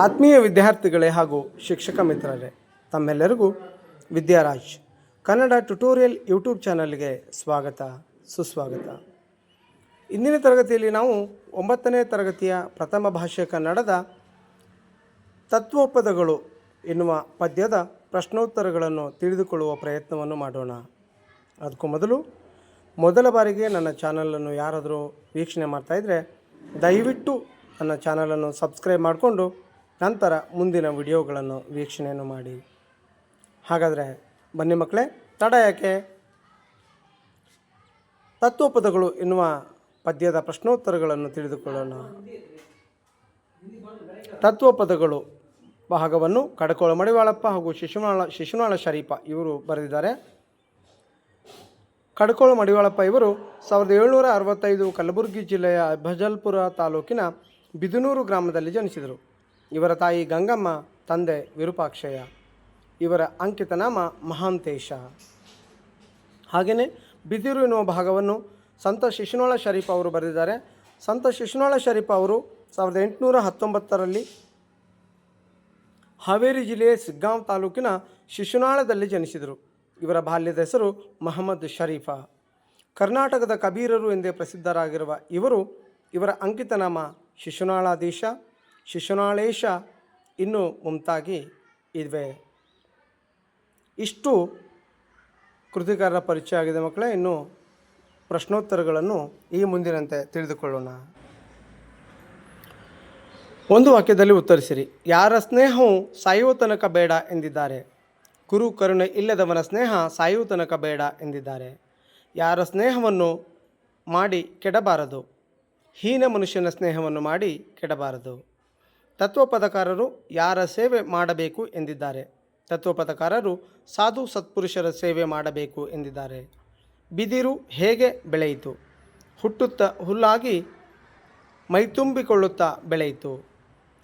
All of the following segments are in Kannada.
ಆತ್ಮೀಯ ವಿದ್ಯಾರ್ಥಿಗಳೇ ಹಾಗೂ ಶಿಕ್ಷಕ ಮಿತ್ರರೇ, ತಮ್ಮೆಲ್ಲರಿಗೂ ವಿದ್ಯಾರಾಜ್ ಕನ್ನಡ ಟ್ಯುಟೋರಿಯಲ್ ಯೂಟ್ಯೂಬ್ ಚಾನಲ್ಗೆ ಸ್ವಾಗತ, ಸುಸ್ವಾಗತ. ಇಂದಿನ ತರಗತಿಯಲ್ಲಿ ನಾವು ಒಂಬತ್ತನೇ ತರಗತಿಯ ಪ್ರಥಮ ಭಾಷೆ ಕನ್ನಡದ ತತ್ವೋಪದಗಳು ಎನ್ನುವ ಪದ್ಯದ ಪ್ರಶ್ನೋತ್ತರಗಳನ್ನು ತಿಳಿದುಕೊಳ್ಳುವ ಪ್ರಯತ್ನವನ್ನು ಮಾಡೋಣ. ಅದಕ್ಕೂ ಮೊದಲು ಮೊದಲ ಬಾರಿಗೆ ನನ್ನ ಚಾನಲನ್ನು ಯಾರಾದರೂ ವೀಕ್ಷಣೆ ಮಾಡ್ತಾಯಿದ್ರೆ ದಯವಿಟ್ಟು ನನ್ನ ಚಾನಲನ್ನು ಸಬ್ಸ್ಕ್ರೈಬ್ ಮಾಡಿಕೊಂಡು ನಂತರ ಮುಂದಿನ ವಿಡಿಯೋಗಳನ್ನು ವೀಕ್ಷಣೆಯನ್ನು ಮಾಡಿ. ಹಾಗಾದರೆ ಬನ್ನಿ ಮಕ್ಕಳೇ, ತಡ ಯಾಕೆ? ತತ್ವಪದಗಳು ಎನ್ನುವ ಪದ್ಯದ ಪ್ರಶ್ನೋತ್ತರಗಳನ್ನು ತಿಳಿದುಕೊಳ್ಳೋಣ. ತತ್ವಪದಗಳು ಭಾಗವನ್ನು ಕಡಕೋಳ ಮಡಿವಾಳಪ್ಪ ಹಾಗೂ ಶಿಶುನಾಳ ಶಿಶುನಾಳ ಶರೀಫ ಇವರು ಬರೆದಿದ್ದಾರೆ. ಕಡಕೋಳ ಮಡಿವಾಳಪ್ಪ ಇವರು ಸಾವಿರದ ಏಳ್ನೂರ ಅರವತ್ತೈದು ಕಲಬುರಗಿ ಜಿಲ್ಲೆಯ ಭಜಲ್ಪುರ ತಾಲೂಕಿನ ಬಿದನೂರು ಗ್ರಾಮದಲ್ಲಿ ಜನಿಸಿದರು. ಇವರ ತಾಯಿ ಗಂಗಮ್ಮ, ತಂದೆ ವಿರೂಪಾಕ್ಷಯ್ಯ. ಇವರ ಅಂಕಿತ ನಾಮ ಮಹಾಂತೇಶ. ಹಾಗೆಯೇ ಬಿದಿರು ಎನ್ನುವ ಭಾಗವನ್ನು ಸಂತ ಶಿಶುನಾಳ ಶರೀಫ್ ಅವರು ಬರೆದಿದ್ದಾರೆ. ಸಂತ ಶಿಶುನಾಳ ಶರೀಫ್ ಅವರು ಸಾವಿರದ ಎಂಟುನೂರ ಹತ್ತೊಂಬತ್ತರಲ್ಲಿ ಹಾವೇರಿ ಜಿಲ್ಲೆಯ ಸಿಗ್ಗಾಂವ್ ತಾಲೂಕಿನ ಶಿಶುನಾಳದಲ್ಲಿ ಜನಿಸಿದರು. ಇವರ ಬಾಲ್ಯದ ಹೆಸರು ಮಹಮ್ಮದ್ ಶರೀಫ. ಕರ್ನಾಟಕದ ಕಬೀರರು ಎಂದೇ ಪ್ರಸಿದ್ಧರಾಗಿರುವ ಇವರು ಇವರ ಅಂಕಿತನಾಮ ಶಿಶುನಾಳಾಧೀಶ. ಶಿಶುನಾಳೇಶ ಇನ್ನೂ ಮುಂತಾಗಿ ಇವೆ. ಇಷ್ಟು ಕೃತಿಕಾರರ ಪರಿಚಯ ಆಗಿದೆ ಮಕ್ಕಳೇ. ಇನ್ನು ಪ್ರಶ್ನೋತ್ತರಗಳನ್ನು ಈ ಮುಂದಿನಂತೆ ತಿಳಿದುಕೊಳ್ಳೋಣ. ಒಂದು ವಾಕ್ಯದಲ್ಲಿ ಉತ್ತರಿಸಿರಿ. ಯಾರ ಸ್ನೇಹವು ಸಾಯುವ ತನಕ ಬೇಡ ಎಂದಿದ್ದಾರೆ? ಗುರು ಕರುಣೆ ಇಲ್ಲದವನ ಸ್ನೇಹ ಸಾಯುವ ತನಕ ಬೇಡ ಎಂದಿದ್ದಾರೆ? ಯಾರ ಸ್ನೇಹವನ್ನು ಮಾಡಿ ಕೆಡಬಾರದು? ಹೀನ ಮನುಷ್ಯನ ಸ್ನೇಹವನ್ನು ಮಾಡಿ ಕೆಡಬಾರದು? ತತ್ವಪದಕಾರರು ಯಾರ ಸೇವೆ ಮಾಡಬೇಕು ಎಂದಿದ್ದಾರೆ? ತತ್ವಪದಕಾರರು ಸಾಧು ಸತ್ಪುರುಷರ ಸೇವೆ ಮಾಡಬೇಕು ಎಂದಿದ್ದಾರೆ? ಬಿದಿರು ಹೇಗೆ ಬೆಳೆಯಿತು? ಹುಟ್ಟುತ್ತಾ ಹುಲ್ಲಾಗಿ ಮೈತುಂಬಿಕೊಳ್ಳುತ್ತಾ ಬೆಳೆಯಿತು?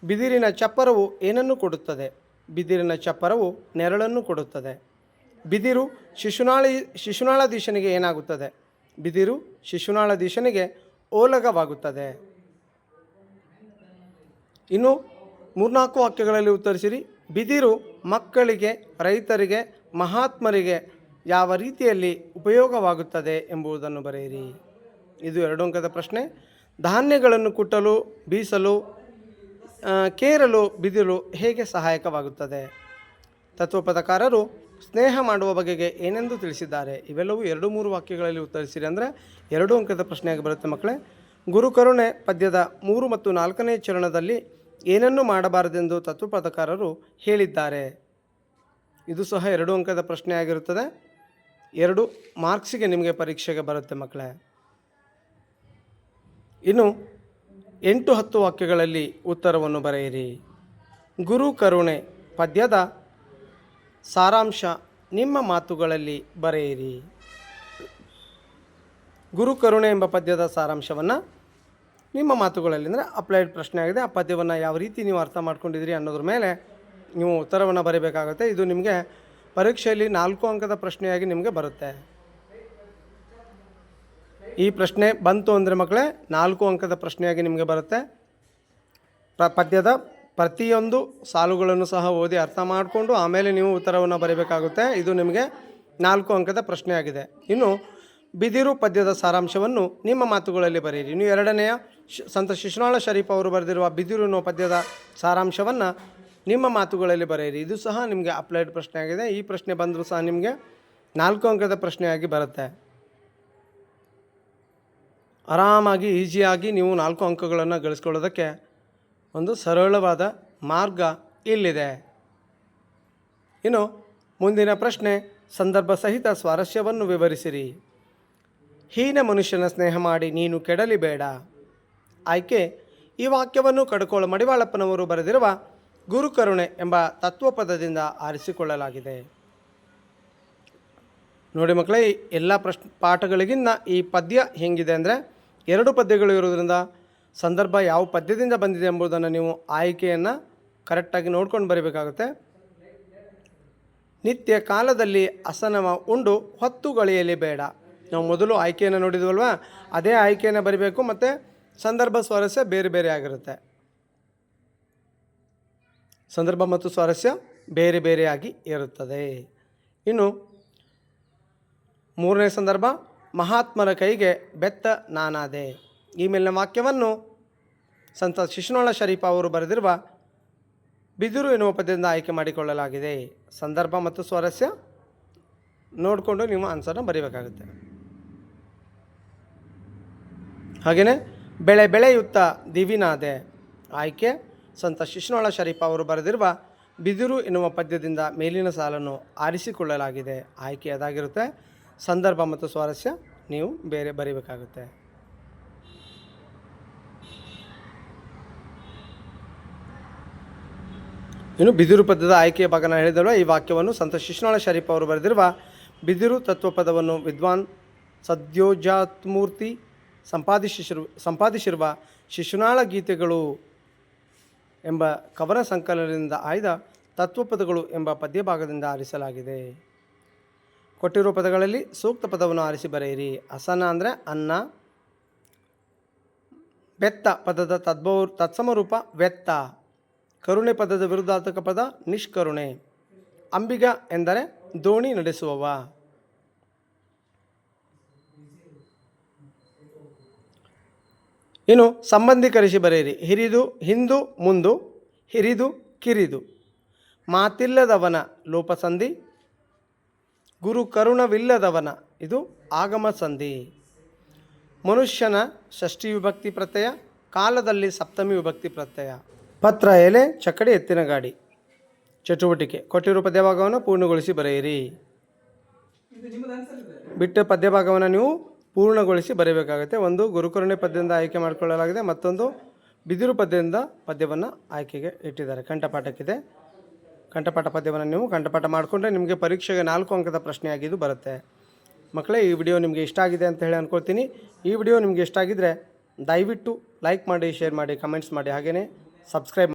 ಬಿದಿರಿನ ಚಪ್ಪರವು ಏನನ್ನು ಕೊಡುತ್ತದೆ? ಬಿದಿರಿನ ಚಪ್ಪರವು ನೆರಳನ್ನು ಕೊಡುತ್ತದೆ. ಬಿದಿರು ಶಿಶುನಾಳಿ ಶಿಶುನಾಳಧೀಶನಿಗೆ ಏನಾಗುತ್ತದೆ? ಬಿದಿರು ಶಿಶುನಾಳಧೀಶನಿಗೆ ಓಲಗವಾಗುತ್ತದೆ. ಇನ್ನು ಮೂರ್ನಾಲ್ಕು ವಾಕ್ಯಗಳಲ್ಲಿ ಉತ್ತರಿಸಿರಿ. ಬಿದಿರು ಮಕ್ಕಳಿಗೆ, ರೈತರಿಗೆ, ಮಹಾತ್ಮರಿಗೆ ಯಾವ ರೀತಿಯಲ್ಲಿ ಉಪಯೋಗವಾಗುತ್ತದೆ ಎಂಬುದನ್ನು ಬರೆಯಿರಿ. ಇದು ಎರಡು ಅಂಕದ ಪ್ರಶ್ನೆ. ಧಾನ್ಯಗಳನ್ನು ಕುಟ್ಟಲು, ಬೀಸಲು ಕೇರಲು ಬಿದಿರು ಹೇಗೆ ಸಹಾಯಕವಾಗುತ್ತದೆ? ತತ್ವಪದಕಾರರು ಸ್ನೇಹ ಮಾಡುವ ಬಗೆಗೆ ಏನೆಂದು ತಿಳಿಸಿದ್ದಾರೆ. ಇವೆಲ್ಲವೂ ಎರಡು ಮೂರು ವಾಕ್ಯಗಳಲ್ಲಿ ಉತ್ತರಿಸಿರಿ ಅಂದರೆ ಎರಡು ಅಂಕದ ಪ್ರಶ್ನೆಯಾಗಿ ಬರುತ್ತೆ ಮಕ್ಕಳೇ. ಗುರುಕರುಣೆ ಪದ್ಯದ ಮೂರು ಮತ್ತು ನಾಲ್ಕನೇ ಚರಣದಲ್ಲಿ ಏನನ್ನು ಮಾಡಬಾರದೆಂದು ತತ್ವಪದಕಾರರು ಹೇಳಿದ್ದಾರೆ. ಇದು ಸಹ ಎರಡು ಅಂಕದ ಪ್ರಶ್ನೆ ಆಗಿರುತ್ತದೆ. ಎರಡು ಮಾರ್ಕ್ಸಿಗೆ ನಿಮಗೆ ಪರೀಕ್ಷೆಗೆ ಬರುತ್ತೆ ಮಕ್ಕಳೇ. ಇನ್ನು ಎಂಟು ಹತ್ತು ವಾಕ್ಯಗಳಲ್ಲಿ ಉತ್ತರವನ್ನು ಬರೆಯಿರಿ. ಗುರು ಕರುಣೆ ಪದ್ಯದ ಸಾರಾಂಶ ನಿಮ್ಮ ಮಾತುಗಳಲ್ಲಿ ಬರೆಯಿರಿ. ಗುರು ಕರುಣೆ ಎಂಬ ಪದ್ಯದ ಸಾರಾಂಶವನ್ನು ನಿಮ್ಮ ಮಾತುಗಳಲ್ಲಿ ಅಂದರೆ ಅಪ್ಲೈಡ್ ಪ್ರಶ್ನೆ ಆಗಿದೆ. ಆ ಪದ್ಯವನ್ನು ಯಾವ ರೀತಿ ನೀವು ಅರ್ಥ ಮಾಡ್ಕೊಂಡಿದ್ದೀರಿ ಅನ್ನೋದ್ರ ಮೇಲೆ ನೀವು ಉತ್ತರವನ್ನು ಬರೀಬೇಕಾಗುತ್ತೆ. ಇದು ನಿಮಗೆ ಪರೀಕ್ಷೆಯಲ್ಲಿ ನಾಲ್ಕು ಅಂಕದ ಪ್ರಶ್ನೆಯಾಗಿ ನಿಮಗೆ ಬರುತ್ತೆ. ಈ ಪ್ರಶ್ನೆ ಬಂತು ಅಂದರೆ ಮಕ್ಕಳೇ, ನಾಲ್ಕು ಅಂಕದ ಪ್ರಶ್ನೆಯಾಗಿ ನಿಮಗೆ ಬರುತ್ತೆ. ಪ್ರ ಪದ್ಯದ ಪ್ರತಿಯೊಂದು ಸಾಲುಗಳನ್ನು ಸಹ ಓದಿ ಅರ್ಥ ಮಾಡಿಕೊಂಡು ಆಮೇಲೆ ನೀವು ಉತ್ತರವನ್ನು ಬರೀಬೇಕಾಗುತ್ತೆ. ಇದು ನಿಮಗೆ ನಾಲ್ಕು ಅಂಕದ ಪ್ರಶ್ನೆಯಾಗಿದೆ. ಇನ್ನು ಬಿದಿರು ಪದ್ಯದ ಸಾರಾಂಶವನ್ನು ನಿಮ್ಮ ಮಾತುಗಳಲ್ಲಿ ಬರೆಯಿರಿ. ನೀವು ಎರಡನೆಯ ಸಂತ ಶಿಶುನಾಳ ಶರೀಫ್ ಅವರು ಬರೆದಿರುವ ಬಿದಿರು ಪದ್ಯದ ಸಾರಾಂಶವನ್ನು ನಿಮ್ಮ ಮಾತುಗಳಲ್ಲಿ ಬರೆಯಿರಿ. ಇದು ಸಹ ನಿಮಗೆ ಅಪ್ಲೈಡ್ ಪ್ರಶ್ನೆ ಆಗಿದೆ ಈ ಪ್ರಶ್ನೆ ಬಂದರೂ ಸಹ ನಿಮಗೆ ನಾಲ್ಕು ಅಂಕದ ಪ್ರಶ್ನೆಯಾಗಿ ಬರುತ್ತೆ. ಆರಾಮಾಗಿ, ಈಸಿಯಾಗಿ ನೀವು ನಾಲ್ಕು ಅಂಕಗಳನ್ನು ಗಳಿಸ್ಕೊಳ್ಳೋದಕ್ಕೆ ಒಂದು ಸರಳವಾದ ಮಾರ್ಗ ಇಲ್ಲಿದೆ. ಇನ್ನು ಮುಂದಿನ ಪ್ರಶ್ನೆ, ಸಂದರ್ಭ ಸಹಿತ ಸ್ವಾರಸ್ಯವನ್ನು ವಿವರಿಸಿರಿ. ಹೀನ ಮನುಷ್ಯನ ಸ್ನೇಹ ಮಾಡಿ ನೀನು ಕೆಡಲಿ ಬೇಡ. ಆಯ್ಕೆ. ಈ ವಾಕ್ಯವನ್ನು ಕಡ್ಕೋಳ ಮಡಿವಾಳಪ್ಪನವರು ಬರೆದಿರುವ ಗುರುಕರುಣೆ ಎಂಬ ತತ್ವಪದದಿಂದ ಆರಿಸಿಕೊಳ್ಳಲಾಗಿದೆ. ನೋಡಿ ಮಕ್ಕಳೇ, ಎಲ್ಲ ಪ್ರಶ್ನೆ ಪಾಠಗಳಿಗಿಂತ ಈ ಪದ್ಯ ಹೇಗಿದೆ ಅಂದರೆ ಎರಡು ಪದ್ಯಗಳು ಇರೋದ್ರಿಂದ ಸಂದರ್ಭ ಯಾವ ಪದ್ಯದಿಂದ ಬಂದಿದೆ ಎಂಬುದನ್ನು ನೀವು ಆಯ್ಕೆಯನ್ನು ಕರೆಕ್ಟಾಗಿ ನೋಡ್ಕೊಂಡು ಬರೀಬೇಕಾಗುತ್ತೆ. ನಿತ್ಯ ಕಾಲದಲ್ಲಿ ಅಸನವ ಉಂಡು ಹೊತ್ತು ಗಳಿಯಲಿ ಬೇಡ. ನಾವು ಮೊದಲು ಆಯ್ಕೆಯನ್ನು ನೋಡಿದ್ವಲ್ವಾ? ಅದೇ ಆಯ್ಕೆಯನ್ನು ಬರಿಬೇಕು ಮತ್ತು ಸಂದರ್ಭ ಸ್ವಾರಸ್ಯ ಬೇರೆ ಬೇರೆ ಆಗಿರುತ್ತೆ. ಸಂದರ್ಭ ಮತ್ತು ಸ್ವಾರಸ್ಯ ಬೇರೆ ಬೇರೆಯಾಗಿ ಇರುತ್ತದೆ. ಇನ್ನು ಮೂರನೇ ಸಂದರ್ಭ, ಮಹಾತ್ಮರ ಕೈಗೆ ಬೆತ್ತ ನಾನಾದೆ. ಈ ಮೇಲಿನ ವಾಕ್ಯವನ್ನು ಸಂತ ಶಿಶುನಾಳ ಶರೀಫ ಅವರು ಬರೆದಿರುವ ಬಿದಿರು ಎನ್ನುವ ಪದ್ಯದಿಂದ ಆಯ್ಕೆ ಮಾಡಿಕೊಳ್ಳಲಾಗಿದೆ. ಸಂದರ್ಭ ಮತ್ತು ಸ್ವಾರಸ್ಯ ನೋಡಿಕೊಂಡು ನೀವು ಆನ್ಸರ್ನ ಬರೀಬೇಕಾಗುತ್ತೆ. ಹಾಗೆಯೇ ಬೆಳೆ ಬೆಳೆಯುತ್ತ ದಿವಿನಾದೆ. ಆಯ್ಕೆ? ಸಂತ ಶಿಶುನಾಳ ಶರೀಫ ಅವರು ಬರೆದಿರುವ ಬಿದಿರು ಎನ್ನುವ ಪದ್ಯದಿಂದ ಮೇಲಿನ ಸಾಲನ್ನು ಆರಿಸಿಕೊಳ್ಳಲಾಗಿದೆ. ಆಯ್ಕೆ ಅದಾಗಿರುತ್ತೆ. ಸಂದರ್ಭ ಮತ್ತು ಸ್ವಾರಸ್ಯ ನೀವು ಬೇರೆ ಬರೀಬೇಕಾಗುತ್ತೆ. ಇನ್ನು ಬಿದಿರು ಪದ್ಯದ ಆಯ್ಕೆಯ ಭಾಗ ನಾನು ಹೇಳಿದಳು ಈ ವಾಕ್ಯವನ್ನು ಸಂತ ಶಿಶುನಾಳ ಶರೀಫ್ ಅವರು ಬರೆದಿರುವ ಬಿದಿರು ತತ್ವಪದವನ್ನು ವಿದ್ವಾನ್ ಸದ್ಯೋಜಾತ್ಮೂರ್ತಿ ಸಂಪಾದಿಸಿರು ಸಂಪಾದಿಸಿರುವ ಶಿಶುನಾಳ ಗೀತೆಗಳು ಎಂಬ ಕವನ ಸಂಕಲನದಿಂದ ಆಯ್ದ ತತ್ವಪದಗಳು ಎಂಬ ಪದ್ಯಭಾಗದಿಂದ ಆರಿಸಲಾಗಿದೆ. ಕೊಟ್ಟಿರುವ ಪದಗಳಲ್ಲಿ ಸೂಕ್ತ ಪದವನ್ನು ಆರಿಸಿ ಬರೆಯಿರಿ. ಅಸನ ಅಂದರೆ ಅನ್ನ, ಬೆತ್ತ ಪದದ ತದ್ಭವ, ತತ್ಸಮ ರೂಪ ವೆತ್ತ ಕರುಣೆ ಪದದ ವಿರುದ್ಧಾರ್ಥಕ ಪದ ನಿಷ್ಕರುಣೆ. ಅಂಬಿಗ ಎಂದರೆ ದೋಣಿ ನಡೆಸುವವ. ಇನ್ನು ಸಂಬಂಧಿಕರಿಸಿ ಬರೆಯಿರಿ. ಹಿರಿದು ಹಿಂದು ಮುಂದು ಹಿರಿದು ಕಿರಿದು. ಮಾತಿಲ್ಲದವನ ಲೋಪಸಂಧಿ ಗುರು ಕರುಣವಿಲ್ಲದವನ ಇದು ಆಗಮ ಸಂಧಿ ಮನುಷ್ಯನ ಷಷ್ಠಿ ವಿಭಕ್ತಿ ಪ್ರತ್ಯಯ ಕಾಲದಲ್ಲಿ ಸಪ್ತಮಿ ವಿಭಕ್ತಿ ಪ್ರತ್ಯಯ. ಪತ್ರ ಎಲೆ ಚಕ್ಕಡಿ ಎತ್ತಿನ ಗಾಡಿ. ಚಟುವಟಿಕೆ ಕೊಟ್ಟಿರುವ ಪದ್ಯಭಾಗವನ್ನು ಪೂರ್ಣಗೊಳಿಸಿ ಬರೆಯಿರಿ. ಬಿಟ್ಟ ಪದ್ಯಭಾಗವನ್ನು ನೀವು ಪೂರ್ಣಗೊಳಿಸಿ ಬರೆಯಬೇಕಾಗುತ್ತೆ ಒಂದು ಗುರುಕರುಣೆ ಪದ್ಯದಿಂದ ಆಯ್ಕೆ ಮಾಡಿಕೊಳ್ಳಲಾಗಿದೆ. ಮತ್ತೊಂದು ಬಿದಿರು ಪದ್ಯದಿಂದ ಪದ್ಯವನ್ನು ಆಯ್ಕೆಗೆ ಇಟ್ಟಿದ್ದಾರೆ. ಕಂಠಪಾಠಕ್ಕಿದೆ. ಕಂಠಪಾಠ ಪದ್ಯವನ್ನು ನೀವು ಕಂಠಪಾಠ ಮಾಡಿಕೊಂಡ್ರೆ ನಿಮಗೆ ಪರೀಕ್ಷೆಗೆ ನಾಲ್ಕು ಅಂಕದ ಪ್ರಶ್ನೆಯಾಗಿದ್ದು ಬರುತ್ತೆ. ಮಕ್ಕಳೇ, ಈ ವಿಡಿಯೋ ನಿಮಗೆ ಇಷ್ಟ ಆಗಿದೆ ಅಂತ ಹೇಳಿ ಅಂದ್ಕೊಳ್ತೀನಿ ಈ ವಿಡಿಯೋ ನಿಮಗೆ ಇಷ್ಟ ಆಗಿದ್ದರೆ ದಯವಿಟ್ಟು ಲೈಕ್ ಮಾಡಿ, ಶೇರ್ ಮಾಡಿ, ಕಮೆಂಟ್ಸ್ ಮಾಡಿ. ಹಾಗೆಯೇ ಸಬ್ಸ್ಕ್ರೈಬ್